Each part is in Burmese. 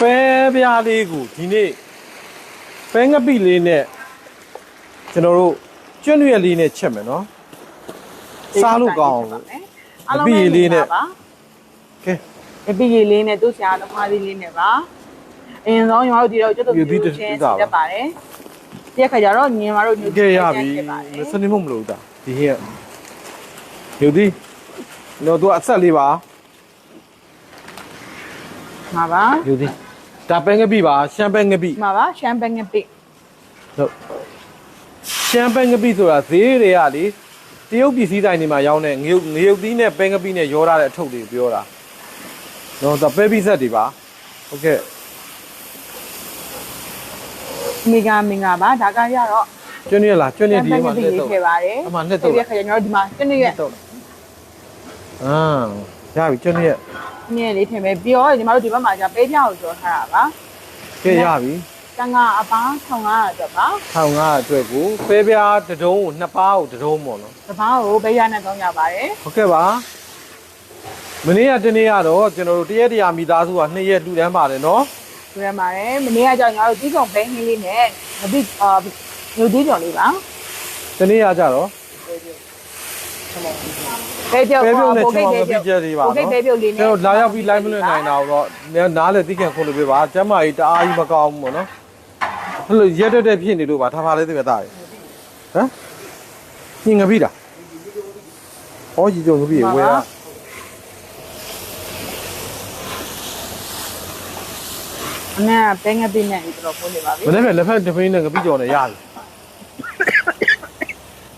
ပဲပြားလေးကိုဒီနေ့ပဲငပိလေးနဲ့ကျွန်တော်တို့ကျွတ်ရွက်လေးနဲ့ချက်မယ်နော်စားလို့ကောင်းအောင်လို့အားလုံးပဲလေးနဲ့ပါကဲအပီကြီးလေးနဲ့သူ့ဆရာသမားလေးလေးနဲ့ပါအရင်ဆုံးညီမတို့ဒီတော့ကျွတ်တူတူချင်းစီတက်ပါတယ်ဒီအခါကျတော့ညီမတို့ညူကဲရပြီမစနေမမလို့တာဒီဟင်းယူသည်တော့သူအဆက်လေးပါမှာပါယူသည်ဒါ ပဲငပိပါရှမ်းပဲငပိမှာပါရှမ်ပန်ငပိဟုတ်ရှမ်းပဲငပိဆိုတာဈေးတွေကလေတရုတ်ပြည်စည်းတိုင်းတွေမှာရောင်းတဲ့ငရုတ်ငရုတ်သီးနဲ့ပဲငပိနဲ့ရောထားတဲ့အထုပ်တွေပြောတာနော်ဒါပဲပိဆက်တွေပါဟုတ်ကဲ့မီဂါမင်္ဂါပါဒါကရတော့ကျွတ်ရလားကျွတ်ရှရမ်ဒီပန်ငမှာပိလက်လေးတော့ထည့်ပါတယ်အမှနှစ်တော့ဒီအခါကျတော့ဒီမှာကျွတ်နေရတော့အာ ရပြီကျွတ်ရညလေးထည့်မယ်ပြီးတော့ညီမတို့ဒီဘက်မှာじゃပေးပြအောင်ပြောထားတာပါကဲရပြီတန်ကအပန်း1500အတွက်ပါထောင်ငါအတွက်ကိုပဲပြားတစ်တုံးကိုနှစ်ပါးကိုတစ်တုံးပေါ့နော်တပားကိုပေးရနဲ့ကောင်းကြပါတယ်ဟုတ်ကဲ့ပါမနေ့ကတနေ့ကတော့ကျွန်တော်တို့တရက်တရာမိသားစုကနှစ်ရက်လူတန်းပါတယ်နော်ဆိုရပါတယ်မနေ့ကကြောင့်ညီမတို့ဒီကုံဘဲဟင်းလေးနဲ့ငပိအာညူဒီကြော်လေးပါတနေ့ကကြတော့ ဘဲပြုတ်ပဲပြုတ်နဲ့ပိုချောကိတ်င်းဘဲမပြုတ်ပြီးချက်တွေပါပိုကိတ်နော်ဘဲပြုတ်လေးနဲ့ကျွန်တော်လာရောက်ပြီး live မလွှင့်နိုင်တာတော့နားလေသိခင်ခုလိုပြပါကျမ်းမာကြီးတအားကြီးမကောင်းဘူးပေါ့နော်အဲ့လိုရက်တက်တက်ဖြစ်နေလို့ပါထားပါလေသိပြသားဟမ်ညင်ငပိတာဟောကြီးကြုံငပိဝဲရအနက်ဘဲငပိနဲ့ဒီတော့ပိုးနေပါပြီမနေ့ကလက်ဖက်တစ်ပိန်းနဲ့ငပိကြော်နဲ့ရပြီ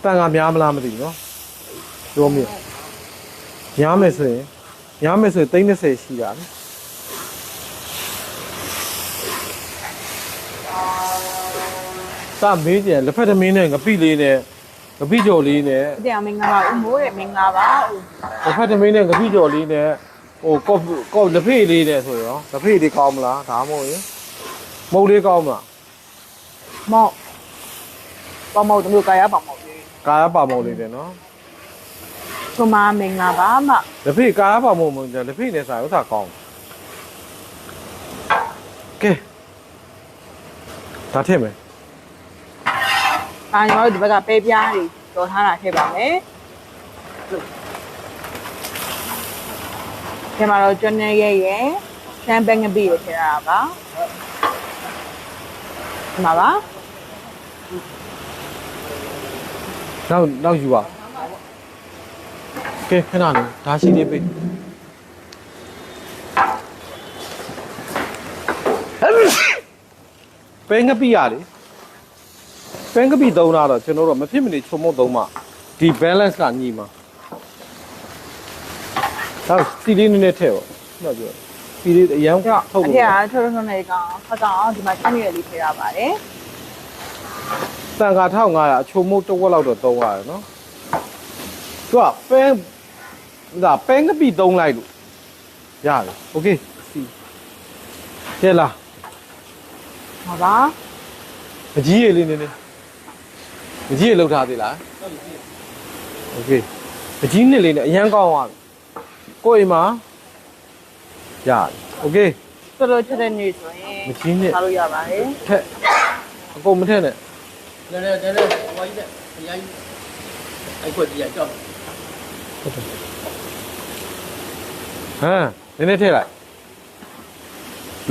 တန်ကများမလားမသိဘူးနော် ပြောမိညားမယ်ဆိုရင်ညားမယ်ဆိုရင်30ရှိတာလေစမေးကြလက်ဖက်သမင်းနဲ့ငပိလေးနဲ့ငပိကြော်လေးနဲ့တရားမင်္ဂလာဦးမိုးရဲ့မင်္ဂလာပါဦးလက်ဖက်သမင်းနဲ့ငပိကြော်လေးနဲ့ဟိုကော့ကော့လက်ဖေးလေးနဲ့ဆိုရောလက်ဖေးလေးကောင်းမလားဒါမှမဟုတ်ရင်မုတ်လေးကောင်းမလားမော့ပေါမော့တို့ကာရပေါမော့လေးကာယပါမုတ်လေးတယ်နော် ဆိုမမင်္ဂလာပါမလက်ဖေးကာယပါမုတ်မုတ်လက်ဖေးနဲ့ဆိုင်ဥစ္စာကောင်းကဲဒါထည့်မယ်အာညီမတို့ဒီဘက်ကပဲပြားတွေတော်ထားတာထည့်ပါမယ်ဒီမှာတော့ကျွန်းနေရဲ့ရဲ့ရှမ်းဘဲငပိကိုထည့်ရတာပါဒီမှာပါနောက်နောက်ယူပါ ကဲခဏလေးဒါရှိလေးပေးပဲငပိရလေပဲငပိသုံးတာတော့ကျွန်တော်တို့မဖြစ်မနေချုံမုတ်သုံးမှဒီ balance ကညီမှာတော့စီလေးနည်းနည်းထည့်ပါဟုတ်ပြောစီလေးအရန်တော့ထုတ်အလို့ထက်ကထုတ်ထုတ်နေကောင်ဖတ်ကောင်ဒီမှာချမ်းရည်လေးထည့်ရပါတယ်တန်ခါ1500အချုံမုတ်တစ်ဝက်လောက်တော့သုံးရတယ်နော်သူကပဲ ဒါပဲငပိသုံးလိုက်လို့ရတယ်โอเคစီကျဲလားဟုတ်ပါအကြီးရေလေးနည်းနည်းအကြီးရေလောက်ထားသေးလားโอเคအကြီးနှစ်လေးနဲ့အရန်ကောင်းသွားပြီကိုယ့်အိမ်မှာရတယ်โอเคတော်တော်ချက်တဲ့နေဆိုရင်မကြီးနဲ့ထားလို့ရပါတယ်ထက်အကုန်မထက်နဲ့လဲလဲလဲလဲဝိုင်းနဲ့အရင်အဲ့ခွက်ကြီးကကြောက်ဟုတ်တယ် မ်နည်းနည်းထည့်လိုက်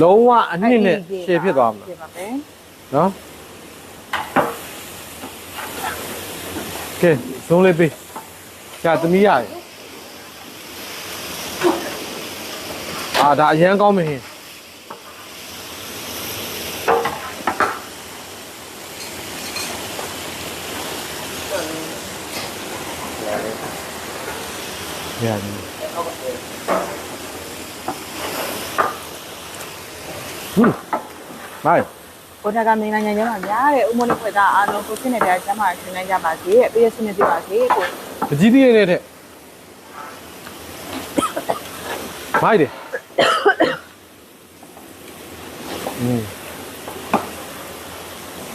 လုံးဝအနှစ်နဲ့ရှည်ဖြစ်သွားမှာဖြစ်ပါမယ်နော်ကဲဇုံးလေးပေးကြာသမီးရတယ်အာဒါအရန်ကောင်းမင်းရတယ်ဟွန်း ဟိုင် ကိုထက်ကမင်းနိုင်ငံကျမ်းမှာများတဲ့ဥမ္မနိဖွေသားအားလုံးကိုဖြစ်နေတဲ့ကျမ်းမာရှင်းနိုင်ကြပါစေတဲ့ပြည့်စုံနေပြပါစေကို ပကြီးသေးနေတဲ့တဲ့မိုက်တယ်อืม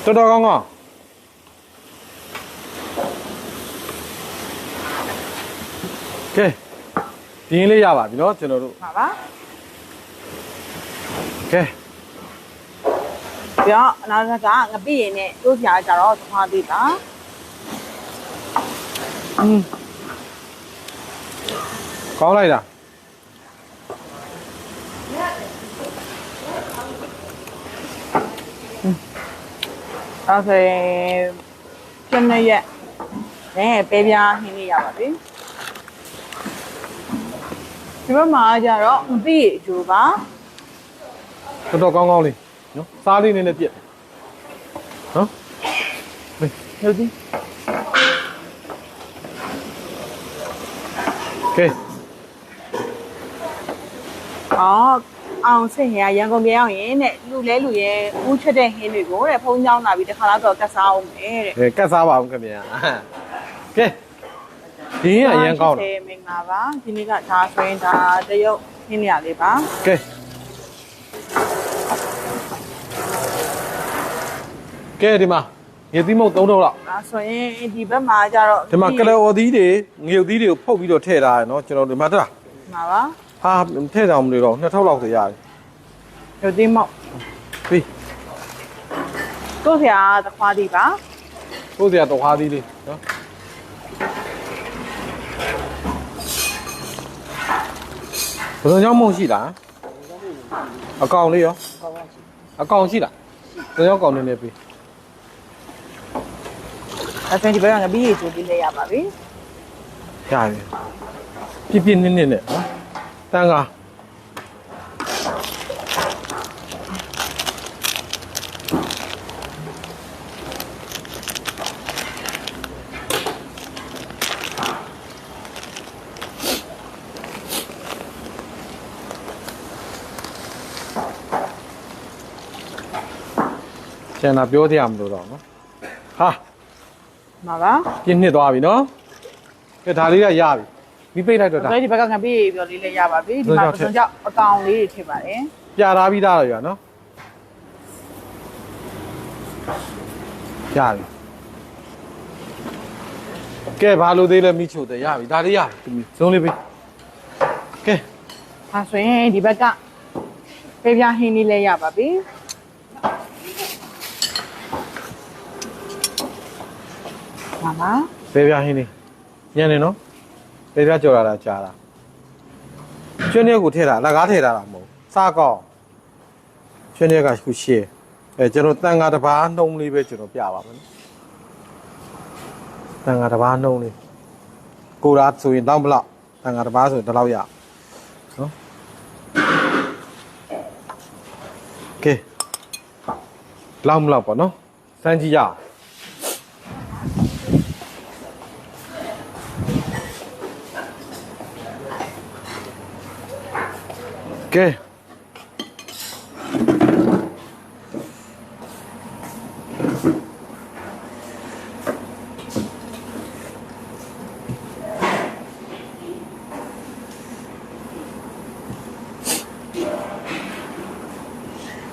တော်တော်ကောင်းကောင်းကဲဒီရင်လေးရပါပြီเนาะကျွန်တော်တို့ ပါပါ ကဲ ပြီးတော့နောက်တစ်ခါငပိရင်နဲ့တိုးစရာကြတော့သမားသေးတာอืมကောင်းလိုက်တာအဲ့ဆိုရင်ကျင်းနေရက်နဲ့ပဲပြားဟင်းလေးရပါပြီဒီဘက်မှာကျတော့ငပိအကျိုးပါတော်တော်ကောင်းကောင်းလေး နော်စားလေးနည်းနည်းပြက်နော်ဟုတ်သည်ကဲအော်အောင်ဆင်ရရန်ကုန်ပြန်ရောက်ရင်တဲ့လူလဲလူရဲဦးချက်တဲ့ဟင်းတွေကိုတဲ့ဖုံးချောင်းလာပြီးတခါတော့ကတ်စားအောင်မယ်တဲ့ကဲကတ်စားပါဦးခင်ဗျာကဲဒီရင်အရင်ကောင်းတယ်မင်္ဂလာပါဒီနေ့ကဒါဆိုရင်ဒါတရုတ်ဟင်းနေရလေးပါကဲ ကဲဒီမှာရေသီးမုတ်3ထုတ်လောက်ဒါဆိုရင်ဒီဘက်မှာကျတော့ဒီမှာကလအော်သီးတွေငရုတ်သီးတွေကိုဖုတ်ပြီးတော့ထည့်ထားရနော်ကျွန်တော်ဒီမှာတက်မှာပါဟာထည့်တောင်မလို့တော့2ထုတ်လောက်ဆိုရတယ်ရုပ်သိမ်းမောက်ပြီးတို့ဆရာသခွားဒီပါကိုယ်စရာတော့ဟာသီးလေးနော်ဘယ်လိုကြောင့်မုံရှိလားအကောင်လေးရောအကောင်ရှိလားဘယ်ကြောင့်ကောင်နေနေပြီ ဒါဆိုရင်ဒီဘက်ကငပီးရေချိုးလေးလဲရပါပြီရတယ်ပြပြနစ်နစ်နဲ့နော်တန်ကားကျန်တာပြောကြရမလို့တော့နော်ဟာ မှာပါပြင်းနှစ်သွားပြီနော်ကဲဒါလေးကရပြီပြီးပိတ်လိုက်တော့ဒါဆိုရင်ဒီဘက်ကငပီးရေပြောလေးလဲရပါပြီဒီမှာပစုံကြောက်အကောင်လေးတွေထည့်ပါတယ်ပြာထားပြီးသားတော့ရနော်ရပြီကဲဘာလို့သေးလဲမိချိုတယ်ရပြီဒါလေးရပြီဒီဇုံးလေးပေးကဲဒါဆိုရင်ဒီဘက်ကဖေးပြားဟင်းလေးလဲရပါပြီ မှာပါဘေးပြားဟင်းလေးညံနေနော်ဘေးပြားကြော်လာတာကြားတာကျွန်းရက်ကိုထည့်တာလက်ကားထည့်တာလားမဟုတ်စားကောင်းကျွန်းရက်ကခုရှေ့အဲကျွန်တော်တန်ဃာတစ်ပါးနှုံးလေးပဲကျွန်တော်ပြပါမယ်နော်တန်ဃာတစ်ပါးနှုံးလေးကိုရာဆိုရင်တော့ဘလောက်တန်ဃာတစ်ပါးဆိုရင်ဒီလောက်ရနော်ကဲလောက်မလောက်ပေါ့နော်စမ်းကြည့်ရအောင် ကဲ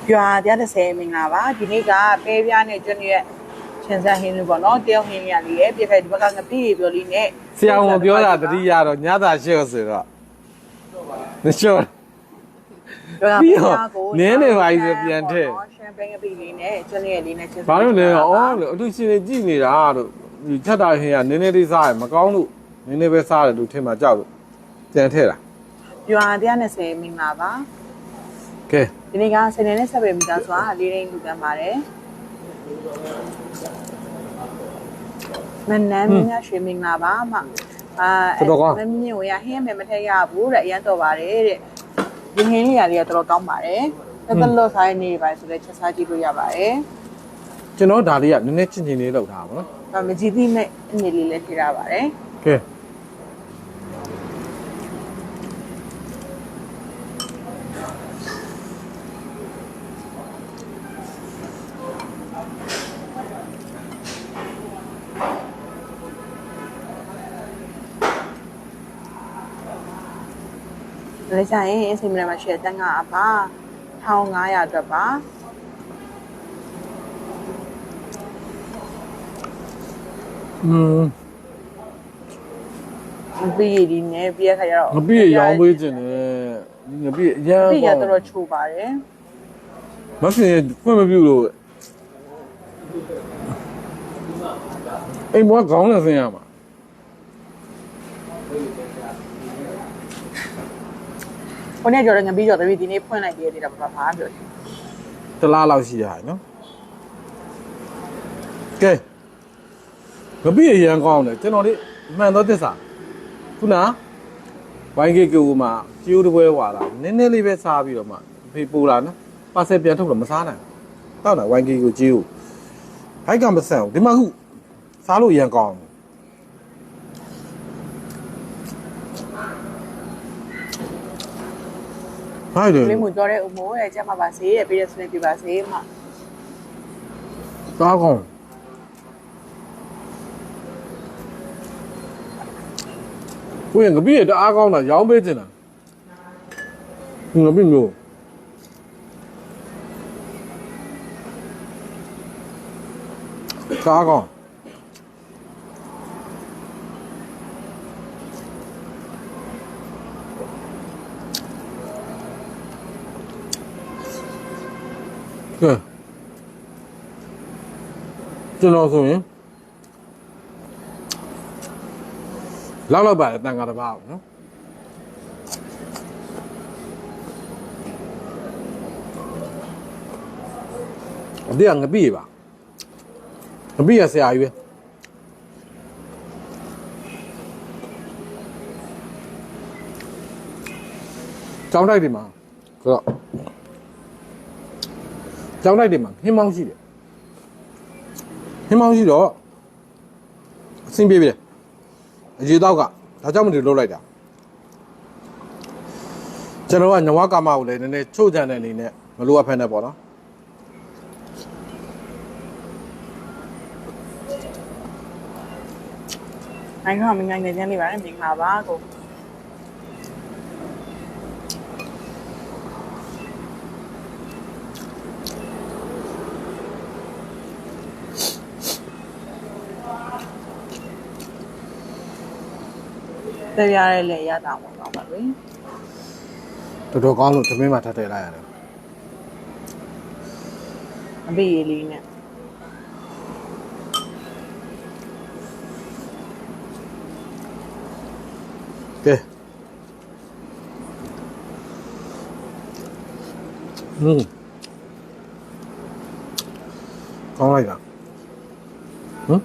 ကျွာ130မင်္ဂလာပါဒီနေ့ကပဲပြားနဲ့ကျွန်းရဲ့ချင်ဆက်ဟင်းလေးပေါ့နော်တယောက်ဟင်းလေးရလေးရဲ့ပြခဲ့ဒီဘက်ကငပိရေပြောလေးနဲ့ဆရာဝန်ပြောတာတတိယတော့ညသာရှေ့ဆိုတော့မလျှော့ ပြီးတော့နင်းနေပါပြီဆိုပြန်ထည့်ရှမ်ပိန်ငပိလေးနဲ့ကျွန်းရဲ့လေးနဲ့ချင်ဆက်ဘာလို့လဲအော်လို့အထူးရှင်နေကြည့်နေတာတို့ဒီချက်တာဟင်းကနည်းနည်းလေးစားရမကောင်းလို့နည်းနည်းပဲစားတယ်လို့ထင်မှကြောက်လို့ပြန်ထည့်တာကျွာ130မင်္ဂလာပါကဲဒီနေ့ကဆယ်နေတဲ့ဆက်ပဲမိသားစွာလေးရင်းလူကမ်းပါတယ်မနမ်းမြတ်ရွှေမင်္ဂလာပါအမအာမမြင့်ဝရဟင်းမယ်မထည့်ရဘူးတဲ့အရန်တော်ပါတယ်တဲ့ ဒီဟင်းလေးရလေးကတော်တော်ကောင်းပါတယ်သက်သက်လို့ဆိုင်နေပါဆိုတော့ချက်စားကြည့်လို့ရပါတယ်ကျွန်တော်ဒါလေးကနည်းနည်းချင်းချင်းလေးလောက်ထားပါနော်။မကြည့်သိမဲ့အနေလေးလည်းထည့်ရပါတယ်ကဲ။ လဲကြရင်စိတ်မရမှာရှိတဲ့တန်ခါအပါ1500အတွက်ပါอืมငပိရည်ဒီနဲ့ပြီးရခါကျတော့ငပိရည်ရောင်းပေးခြင်းနဲ့ငပိရည်အရန်ပေါ့ငပိရည်ကတော့ချိုပါတယ်မဖြစ်ရင်ဖွင့်မပြုလို့အိမ်ဘွားခေါင်းနဲ့ဆင်းရမှာ ခုနေ့ကြော်တဲ့ငပီးကြော်တပီဒီနေ့ဖွင့်လိုက်သေးတယ်တော့ဘာမှပြောချင်တစ်လားလောက်ရှိရတယ်နော်ကဲငပိအရန်ကောင်းတယ်ကျွန်တော်ဒီမှန်တော့သစ္စာခုနဝိုင်းကေကူမှာကျိုးတပွဲဝါလာနည်းနည်းလေးပဲစားပြီးတော့မှဖေးပူလာနော်ပါဆယ်ပြန်ထုတ်တော့မစားနိုင်တောက်တာဝိုင်းကေကူကျိုးဟိုက်ကမဆန်ဘူးဒီမှာခုစားလို့အရန်ကောင်းတယ် ဟိုက်တယ်လေးမှုကြော်တဲ့အမိုးရဲ့ကျမပါစေတဲ့ပြီးတဲ့ဆွေးပြပါစေမှာစားကောင်းကိုရင်ငပိရတအားကောင်းတာရောင်းပေးတင်တာငပိမျိုးစားကောင်းကဲ ကျွန်တော်ဆိုရင်လောက်လောက်ပါတန်ခါတစ်ပါးပေါ့နော်အဒီကငပိပါငပိရဆရာကြီးပဲကျောင်းတိုက်တွေမှာဆိုတော့ကျောင်းတိုက်တွေမှာဟင်းမောင်းရှိတယ် ဟင်းမောင်းရှိတော့အဆင်ပြေပြီလေအရေတော့ကဒါကြောင့်မလို့လှုပ်လိုက်တာကျွန်တော်ကညဝကာမကိုလည်းနည်းနည်းချို့ကြံတဲ့အနေနဲ့မလိုအပ်ဖက်နဲ့ပေါ့နော်နိုင်ခါမငိုင်းနေကြနေပါတယ်မင်္ဂလာပါကို တရားရဲလေရတာပေါ့ကောင်းပါလေတော်တော်ကောင်းလို့သမင်းမှာထပ်ထည့်လိုက်ရတယ်အပိရေးလေးနဲ့ကဲဟင်းကောင်းလိုက်တာဟမ်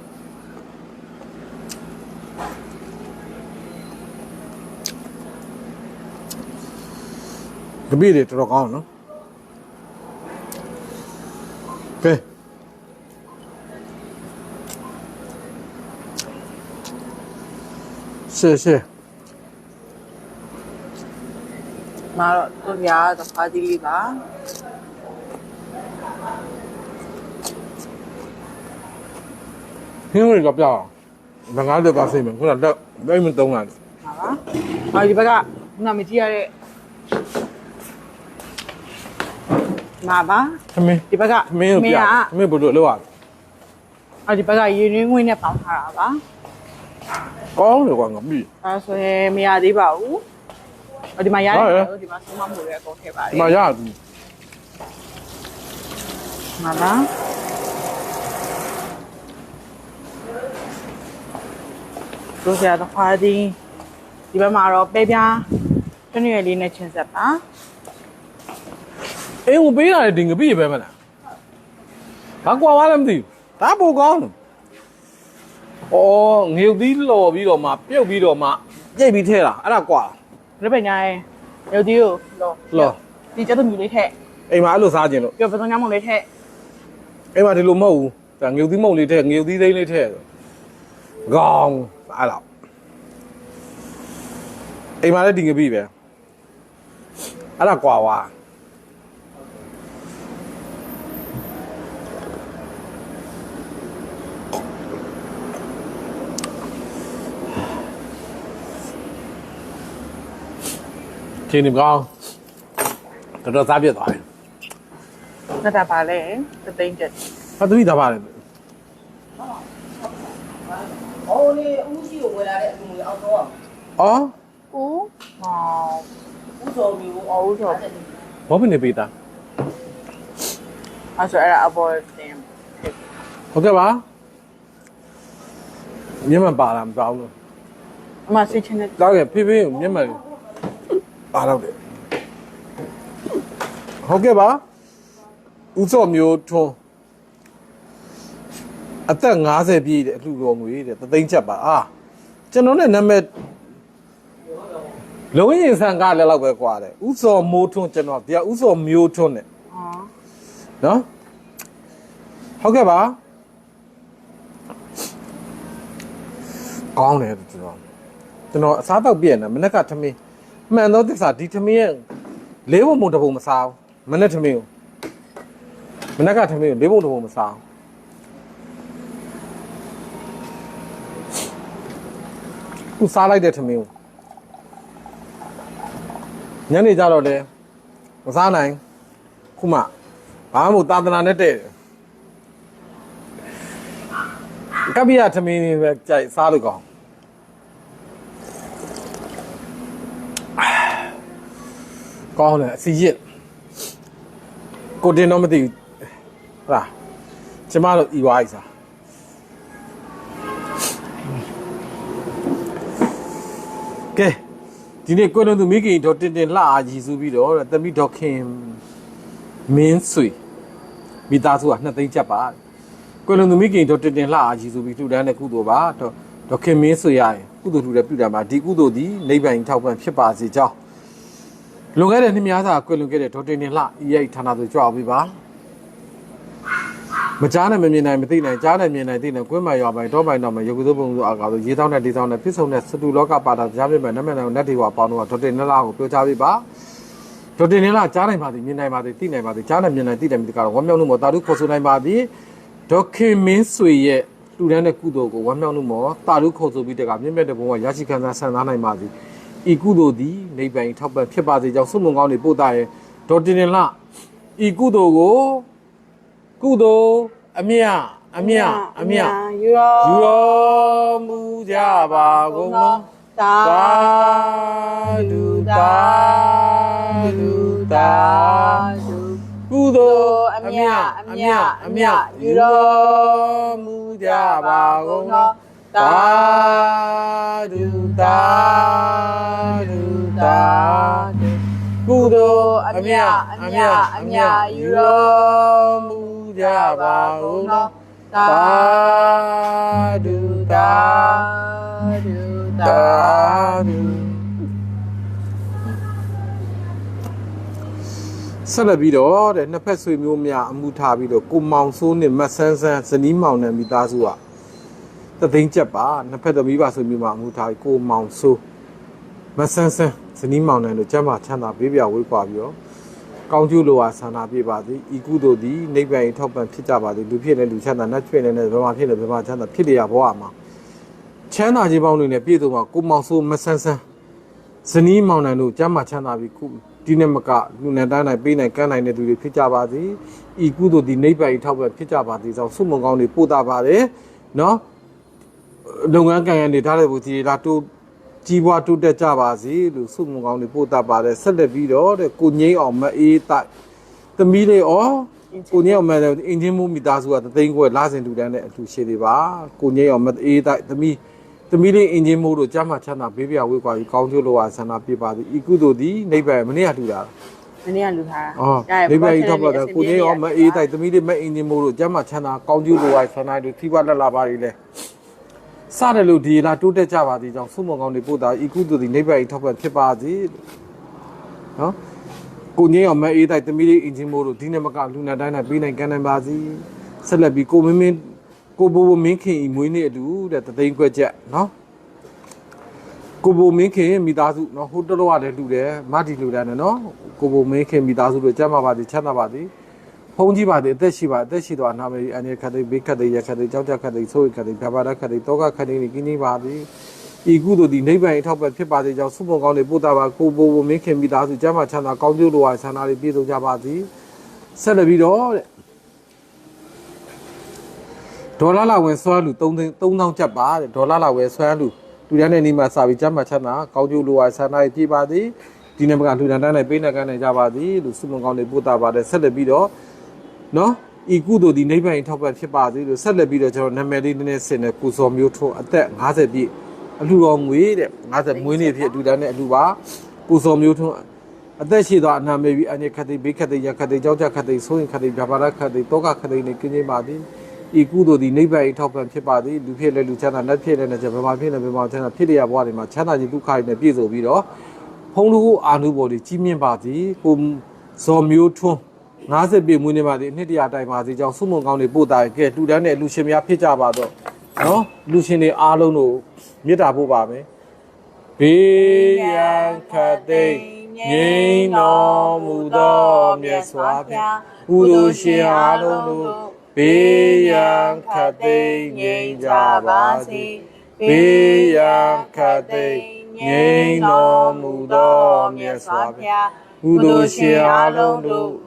ကပီးတွေတော်တော်ကောင်းနော်ကဲ谢谢。မာတော့သူပြားသဖားကြီးလေးပါဟင်းဝင်ကပြောင်းဘငါးလက်ပါစိတ်မယ်ခုနလက်ဘယ်မှတုံးလာတယ်ဟာပါအော်ဒီဘက်ကနာမကြီးရတဲ့ မာပါသမင်းဒီဘက်ကသမင်းကိုပြကသမင်းဘယ်လိုလုပ်ရလဲအော်ဒီဘက်ကရေရင်းငွေနဲ့ပေါင်းထားတာပါကောင်းတယ်ကွာငါပြီအဲဆိုရင်မရသေးပါဘူးအော်ဒီမှာရတဟုတ်ယ်ရဲ့ဒီမှာဆုံးမမှုတွေအကုန်ထည့်ပါတဒီယ်မှာရပြီမာပါတို့ဆရာသဖားကြီးဒီဘက်မှာတော့ပဲပြားတနွေလေးနဲ့ချင်းဆက်ပါ အင်းကိုပေးရတယ်ဒီငပြီပဲမလားဘာကွာသွားလဲမသိဘူးဒါပိုကောင်းတယ်အော်ငေုတ်သီးလော်ပြီးတော့မှပြုတ်ပြီးတော့မှပြိတ်ပြီးထဲတာအဲ့ဒါကွာရပညာရဲ့ရုပ်ဒီကိုလောလော်ဒီကျက်သူမြူလေးထက်အိမ်မှာအဲ့လိုစားခြင်းလို့ပြောပစုံညောင်းမုံလေးထက်အိမ်မှာဒီလိုမဟုတ်ဘူးဒါငေုတ်သီးမုတ်လေးထဲငေုတ်သီးသိန်းလေးထဲကောင်းအဲ့လောက်အိမ်မှာလည်းဒီငပြီပဲအဲ့ဒါကွာ ခြေနေကောင်းတော်တော်စားပြတ်သွားတယ်တက်တာပါလေသသိန်းကျက်။ဟာသမီးဒါပါလေဟိုလေအမှုရှိကိုဝယ်လာတဲ့အမှုတွေအောက်တော့။အော်ဦးမောင်ဥစော်မျိုးအော်ဦးဆိုဘောပင်နေပေးတာအဲဆိုအဲ့ဒါအပေါ်တင်။ဟုတ်ကဲ့ပါမျက်မှန်ပါလားမပါဘူးလို့အမစိတ်ချင်းနဲ့တောက်ရဖေးဖေးကိုမျက်မှန် ပါတော့တယ်ဟုတ်ကဲ့ပါဥစောမျိုးထွန်းအသက်50ပြည့်တဲ့အလှတော်ငွေတဲ့သသိန်းချက်ပါအာကျွန်တော်နဲ့နာမည်လုံးရင်ဆန်ကလည်းလောက်ပဲကွာတယ်ဥစောမိုးထွန်းကျွန်တော်တရားဥစောမျိုးထွန်းနဲ့อ๋อနော်ဟုတ်ကဲ့ပါကောင်းတယ်ကျွန်တော်ကျွန်တော်အစားတောက်ပြည့်နေမနေ့ကထမင်း မှန်တော့သစ္စာဒီထမင်းရဲ့လေးဘုံဘုံတစ်ပုံမစားဘူးမနေ့ထမင်းကိုမနေ့ကထမင်းကိုလေးဘုံတစ်ပုံမစားဘူးခုစားလိုက်တဲ့ထမင်းကိုညနေကြတော့လေမစားနိုင်ခုမှဘာမှမဟုတ်သာသနာနဲ့တဲ့တယ်ကပ္ပိယသမင်းလေးပဲကြိုက်စားလို့ကောင်း ကောင်းတယ်အစီရစ်ကိုတင်တော့မသိဘူးဟုတ်လားကျမတို့ဤဝိုင်းစားကဲဒီနေ့ကိုယ်လုံးသူမိခင်ဒေါ်တင်တင်လှအားကြီးစုပြီးတော့တမိဒေါ်ခင်မင်းဆွေမိသားစုကနှစ်သိန်းချက်ပါကွယ်လွန်သူမိခင်တို့တင်တင်လှအားကြီးဆိုပြီးလှူဒန်းတဲ့ကုသိုလ်ပါတော့ဒေါခင်မင်းဆွေရရင်ကုသိုလ်ထူတဲ့ပြုတာမှာဒီကုသိုလ်ဒီနိဗ္ဗာန်ထောက်ပံ့ဖြစ်ပါစေကြောင်း လွန်ခဲ့တဲ့နှစ်များစွာကွယ်လွန်ခဲ့တဲ့ဒေါတင်တင်လှဤရိတ်ဌာနသို့ကြွပြီးပါမကြားနဲ့မမြင်နိုင်မသိနိုင်ကြားနဲ့မြင်နိုင်သိနိုင်ကွင်းမှရွာပိုင်းတောပိုင်းတော့မှရုပ်ကစိုးပုံစုအကာဆိုရေတောင်းတဲ့ဒေတောင်းတဲ့ဖြစ်ဆုံးတဲ့စတူလောကပါတာကြားပြမဲ့နမနနတ်ဒီဝါပေါင်းတော့ဒေါတင်နလှကိုပြောကြားပြီးပါဒေါက်တင်နေလားကြားနိုင်ပါသည်မြင်နိုင်ပါသည်သိနိုင်ပါသည်ကြားနိုင်မြင်နိုင်သိနိုင်ပြီကတော့ဝမ်းမြောက်မှုမောတာရုခေါ်ဆိုနိုင်ပါသည်ဒေါက်ခင်မင်းဆွေရဲ့လူတန်းတဲ့ကုသိုလ်ကိုဝမ်းမြောက်မှုမောတာရုခေါ်ဆိုပြီးတကမြင့်မြတ်တဲ့ဘုံကရရှိခံစားဆန္ဒနိုင်ပါသည် ဤကုသိုလ်သည်နိဗ္ဗာန်ထောက်ပံ့ဖြစ်ပါစေကြောင်းဆုမွန်ကောင်းနေပို့တာရဲ့ဒေါက်တင်နေလားဤကုသိုလ်ကိုကုသိုလ်အမြတ်အမြတ်အမြတ်ယူရောယူတော်မူကြပါကုန်သောသာသာဓုသာဓုသာဓုကုသိုလ်အမြတ်အမြတ်အမြတ်ယူတော်မူကြပါကုန်သော သာဓုသာဓုသာကုသိုလ်အမြတ်အမြတ်အမြတ်ယူတော်မူကြပါကုန်သောသာဓုသာဓုသာဓုဆက်လက်ပြီးတော့တဲ့နှစ်ဖက်ဆွေမျိုးများအမှုထားပြီးတော့ကိုမောင်စိုးနဲ့မတ်ဆန်းဆန်းဇနီးမောင်နဲ့မိသားစုက သသိန်းချက်ပါနှစ်ဖက်သမီးပါဆွေမျိုးမှာအမှုထားပြီးကိုမောင်စိုးမတ်ဆန်းဆန်းဇနီးမောင်နဲ့တို့ကျမ်းမာချမ်းသာပေးပြဝေးကွာပြီးတော့ကောင်းကျိုးလိုအားဆန္ဒပြပါသည်ဤကုသိုလ်သည်နိဗ္ဗာန်၏ထောက်ပံ့ဖြစ်ကြပါသည်လူဖြစ်တဲ့လူချမ်းသာနတ်ဖြစ်နေတဲ့ဘယ်မှာဖြစ်နေဘယ်မှာချမ်းသာဖြစ်လျာဘဝမှာချမ်းသာခြင်းပေါင်းတွေနဲ့ပြည့်စုံပါကိုမောင်ဆိုးမဆန်းဆန်းဇနီးမောင်နှံတို့ကျမ်းမာချမ်းသာပြီးခုဒီနေ့မကလူနဲ့တန်းနိုင်ပေးနိုင်ကမ်းနိုင်တဲ့သူတွေဖြစ်ကြပါစေဤကုသိုလ်ဒီနိဗ္ဗာန်ထောက်ပဲဖြစ်ကြပါစေကြောင့်ဆုမွန်ကောင်းတွေပို့တာပါတယ်နော် လုပ်ငန်းကံရံတွေထားတဲ့ဘူကြီးလာတိုးကြီးပွားတိုးတက်ကြပါစေလို့ဆုမွန်ကောင်းတွေပို့တာပါတယ်ဆက်လက်ပြီးတော့တဲ့ကိုငိမ့်အောင်မအေးတိုက်သမီးလေးဩကိုငိမ့်အောင်မအင်ဂျင်မူမိသားစုကသသိန်းခွဲလာစဉ်တူတန်းတဲ့အထူရှိသေးပါကိုငိမ့်အောင်မအေးတိုက်သမီးသမီးလေးအင်ဂျင်မိုးတို့ကျမ်းမာချမ်းသာဘေးပြဝေးကွာပြီးကောင်းကျိုးလိုအားဆန္ဒပြပါသည်ဤကုသိုလ်သည်နိဗ္ဗာန်မနေ့ကထူတာမနေ့ကလူထားတာအော်နိဗ္ဗာန်ဤထောက်ပါတော့ကိုကြီးရောမအေးတိုက်သမီးလေးမအင်ဂျင်မိုးတို့ကျမ်းမာချမ်းသာကောင်းကျိုးလိုအားဆန္ဒတို့ထိပါလက်လာပါလေလေ စတယ်လို့ဒီလာတိုးတက်ကြပါသေးကြောင်းဆုမွန်ကောင်းတွေပို့တာဤကုသိုလ်ဒီနိဗ္ဗာန်ထောက်ပတ်ဖြစ်ပါစေနော်ကိုငင်းအောင်မအေးတိုက်သမီးလေးအင်ဂျင်မိုးတို့ဒီနေ့မကလူနာတိုင်းနဲ့ပေးနိုင်ကန်နိုင်ပါစေဆက်လက်ပြီးကိုမင်းမင်းကိုဘိုးဘိုးမင်းခင်ဤမွေးနေ့အတူတဲ့တသိန်းခွက်ချက်နော်ကိုဘိုးမင်းခင်မိသားစုနော်ဟိုတတော်ရလည်းလှူတယ်မတီလှူတယ်နော်ကိုဘိုးမင်းခင်မိသားစုတို့ကျမ်းပါပါစေချမ်းသာပါစေ ဖုန်းကြီးပါသည်အသက်ရှိပါအသက်ရှိတော့အနာမေအန်ရခတ်တဲ့ဘေးခတ်တဲ့ရခတ်တဲ့ကြောက်ကြခတ်တဲ့ဆိုးခတ်တဲ့ဖြာပါရခတ်တဲ့တောကခတ်တဲ့ကိနေပါသည်ဤကုသိုလ်ဒီနိဗ္ဗာန်အထောက်ပံ့ဖြစ်ပါစေကြောင်းဆုမွန်ကောင်းတွေပို့တာပါကိုဘိုမင်းခင်မိသားစုကျမ်းပါချမ်းသာကောင်းကျိုးလိုအားဆန္ဒတွေပြည့်စုံကြပါသည်ဆက်လက်ပြီးတော့တဲ့ဒေါ်လာလာဝင်ဆွဲလူ3သိန်း3000ကျပ်ပါတဲ့ဒေါ်လာလာဝင်ဆွဲလူလူတန်းတဲ့နေမှာစာပြီးကျမ်းမာချမ်းသာကောင်းကျိုးလိုအားဆန္ဒတွေပြည့်ပါသည်ဒီနေ့မကလူတန်းတန်းနဲ့ပေးနေကန်းနေကြပါသည်လို့ဆုမွန်ကောင်းတွေပို့တာပါတယ်ဆက်လက်ပြီးတော့ နော်ဤကုသိုလ်ဒီနိဗ္ဗာန်ထောက်ပံ့ဖြစ်ပါစေလို့ဆက်လက်ပြီးတော့ကျွန်တော်နာမည်လေးနည်းနည်းဆင်တဲ့ကုစောမျိုးထွန်းအသက်50ပြည့်အလှတော်မွေးတဲ့50မွေးနေ့ဖြစ်အတူတန်းနဲ့အလှပါကုစောမျိုးထွန်းအသက်ရှိသောအနာမေပြီးအနေခတ်သိဘေးခတ်သိရခတ်သိကြောက်ကြခတ်သိဆိုရင်ခတ်သိဗျာပါရခတ်သိတောကခတ်သိနဲ့ကင်းချင်းပါသည်ဤကုသိုလ်ဒီနိဗ္ဗာန်ထောက်ပံ့ဖြစ်ပါသည်လူဖြစ်လဲလူချမ်းသာနတ်ဖြစ်လဲနတ်ချမ်းဗမာဖြစ်လဲဗမာချမ်းသာဖြစ်ရဘွားတွေမှာချမ်းသာခြင်းဒုက္ခတွေနဲ့ပြည့်စုံပြီးတော့ဖုံးလူအာနုဘော်ဒီကြီးမြင့်ပါသည်ကိုဇော်မျိုးထွန်း 50ပြည့်မွေးနေ့ပါသည်အနှစ်တရာတိုင်ပါသည်ကြောင့်စုမုံကောင်းတွေပို့တာကဲလူတန်းနဲ့လူရှင်များဖြစ်ကြပါတော့နော်လူရှင်တွေအားလုံးတို့မေတ္တာပို့ပါမယ်ဘေးရန်ခတ်သိမ်းငြိမ်းတော်မူသောမြတ်စွာဘုရားကုသိုလ်ရှင်အားလုံးတို့ဘေးရန်ခတ်သိမ်းငြိမ်းကြပါစေဘေးရန်ခတ်သိမ်းငြိမ်းတော်မူသောမြတ်စွာဘုရားကုသိုလ်ရှင်အားလုံးတို့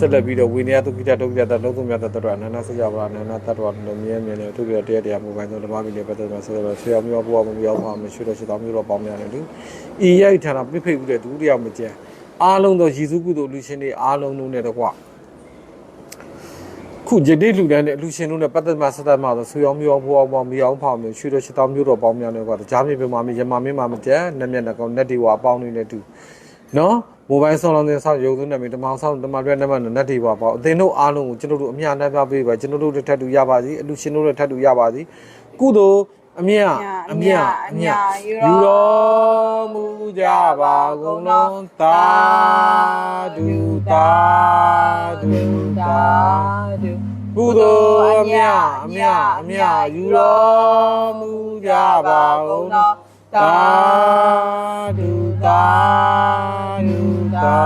ဆက်လက်ပြီးတော့ဝိနည်းသုခိတဒုက္ခတလုံးစုံမြတ်တတော်အနန္တဆရာပါအနန္တတတော်လုံးမြဲမြဲနဲ့သူပြတရားတရားမူပိုင်းသောဓမ္မမီလေးပတ်သက်မှာဆက်လက်ဆရာမျိုးဘုရားမမျိုးပါမရှိတော့ရှိတော်မျိုးတော့ပေါင်းများတယ်လူဤရိုက်ထာတာပြိဖိတ်ဘူးတဲ့ဒုတိယမကျန်အားလုံးသောယေရှုကုသိုလ်လူရှင်တွေအားလုံးလုံးနဲ့တကွခုယတိလူတန်းနဲ့လူရှင်တို့နဲ့ပတ်သက်မှာဆက်သက်မှာဆိုဆွေအောင်မျိုးဘုရားပေါင်းမြေအောင်ဖောင်းမျိုးရှိတော့ရှိတော်မျိုးတော့ပေါင်းများတယ်ကွာကြားမြေပြမှာမြေရမမင်းမှာမကျန်နက်မြက်နှကောင်နက်ဒီဝါပေါင်းနေနဲ့တူနော် မိုဘိုင်းဆောင်းလောင်းတဲ့ဆောက်ရုပ်သွင်းနေပြီတမောင်ဆောင်းတမရွက်နံပါတ်နတ်တွေပါပေါ့အသင်တို့အားလုံးကိုကျွန်တော်တို့အမြတ်နှမ်းပြပေးပါကျွန်တော်တို့ထပ်တူရပါစီအလူရှင်တို့လည်းထပ်တူရပါစီကုသိုလ်အမြတ်အမြတ်အမြတ်ယူတော်မူကြပါကုန်လုံးသာဓုသာဓုသာဓုကုသိုလ်အမြတ်အမြတ်အမြတ်ယူတော်မူကြပါကုန်လုံးသာဓုသာ ဓုသာ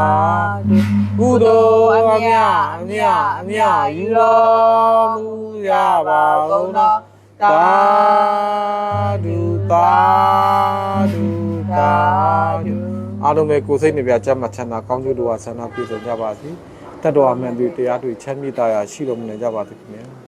ကုသိုလ်အမြတ်အမြတ်အမြတ်ယူတော်မူကြပါကုန်သောသာဓုသာဓုသာဓုအားလုံးပဲကိုယ်စိတ်နှပြချမ်းမှချမ်းသာကောင်းကျိုးတို့ဟာဆန္ဒပြည့်စုံကြပါစေတတ်တော်အမှန်တွေတရားတွေချမ်းမြေ့တာရာရှိတော်မူနိုင်ကြပါစေခင်ဗျာ